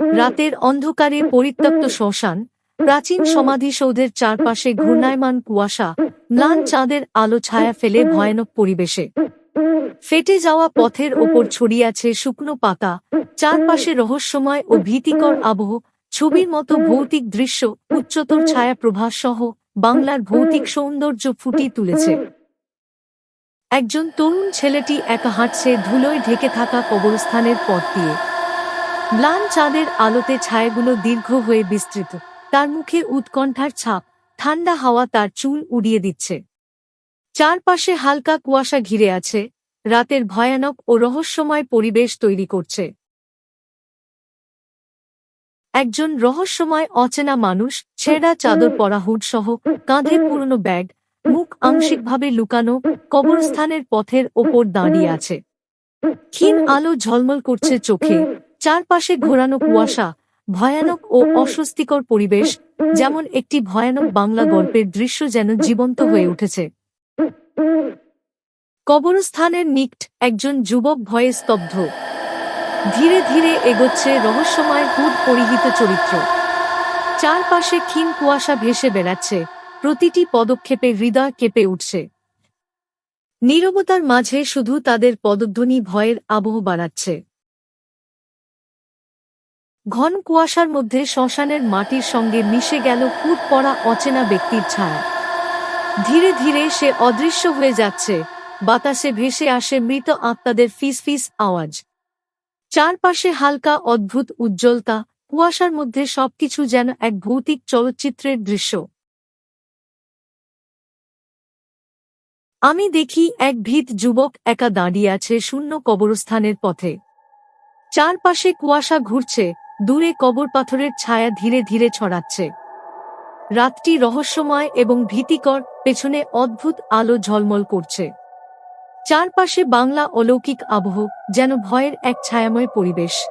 রাতের অন্ধকারে পরিত্যক্ত শ্মশান প্রাচীন সমাধিসৌধের চারপাশে ঘূর্ণায়মান কুয়াশা ম্লান চাঁদের আলো ছায়া ফেলে ভয়ানক পরিবেশে। ফেটে যাওয়া পথের ওপর ছড়িয়ে আছে শুকনো পাতা চারপাশে রহস্যময় ও ভীতিকর আবহ ছবির মতো ভৌতিক দৃশ্য উচ্চতর ছায়া প্রভাস সহ বাংলার ভৌতিক সৌন্দর্য ফুটিয়ে তুলেছে। একজন তরুণ ছেলেটি একা হাঁটছে ধুলোয় ঢেকে থাকা কবরস্থানের পথ দিয়ে। ম্লান চাঁদের আলোতে ছায়াগুলো দীর্ঘ হয়ে বিস্তৃত। তার মুখে উৎকণ্ঠার ছাপ, ঠান্ডা হাওয়া তার চুল উড়িয়ে দিচ্ছে। চারপাশে হালকা কুয়াশা ঘিরে আছে, রাতের ভয়ানক ও রহস্যময় পরিবেশ তৈরি করছে। একজন রহস্যময় অচেনা মানুষ, ছেঁড়া চাদর পরা হুড সহ কাঁধে পুরনো ব্যাগ, মুখ আংশিকভাবে লুকানো, কবরস্থানের পথের ওপর দাঁড়িয়ে আছে। ক্ষীণ আলো ঝলমল করছে চোখে। চারপাশে ঘোরানো কুয়াশা, ভয়ানক ও অস্বস্তিকর পরিবেশ, যেমন একটি ভয়ানক বাংলা গল্পের দৃশ্য যেন জীবন্ত হয়ে উঠেছে। কবরস্থানের নিকট একজন যুবক ভয়ে স্তব্ধ। ধীরে ধীরে এগোচ্ছে রহস্যময় হুড পরিহিত চরিত্র। চারপাশে ক্ষীণ কুয়াশা ভেসে বেড়াচ্ছে, প্রতিটি পদক্ষেপে হৃদয় কেঁপে উঠছে। নীরবতার মাঝে শুধু তাদের পদধ্বনি ভয়ের আবহ বাড়াচ্ছে। ঘন কুয়াশার মধ্যে শ্মশানের মাটির সঙ্গে মিশে গেল ফুট পড়া অচেনা ব্যক্তির ছায়া। ধীরে ধীরে সে অদৃশ্য হয়ে যাচ্ছে। বাতাসে ভেসে আসে মৃত আত্মাদের ফিস ফিস আওয়াজ। চারপাশে হালকা, অদ্ভুত উজ্জ্বলতা, কুয়াশার মধ্যে সবকিছু যেন এক ভৌতিক চলচ্চিত্রের দৃশ্য। আমি দেখি এক ভীত যুবক একা দাঁড়িয়ে আছে শূন্য কবরস্থানের পথে। চারপাশে কুয়াশা ঘুরছে দূরে কবর পাথরের ছায়া ধীরে ধীরে ছড়াচ্ছে। রাতটি রহস্যময় এবং ভীতিকর, পেছনে অদ্ভুত আলো ঝলমল করছে। চারপাশে বাংলা অলৌকিক আবহ, যেন ভয়ের এক ছায়াময় পরিবেশ।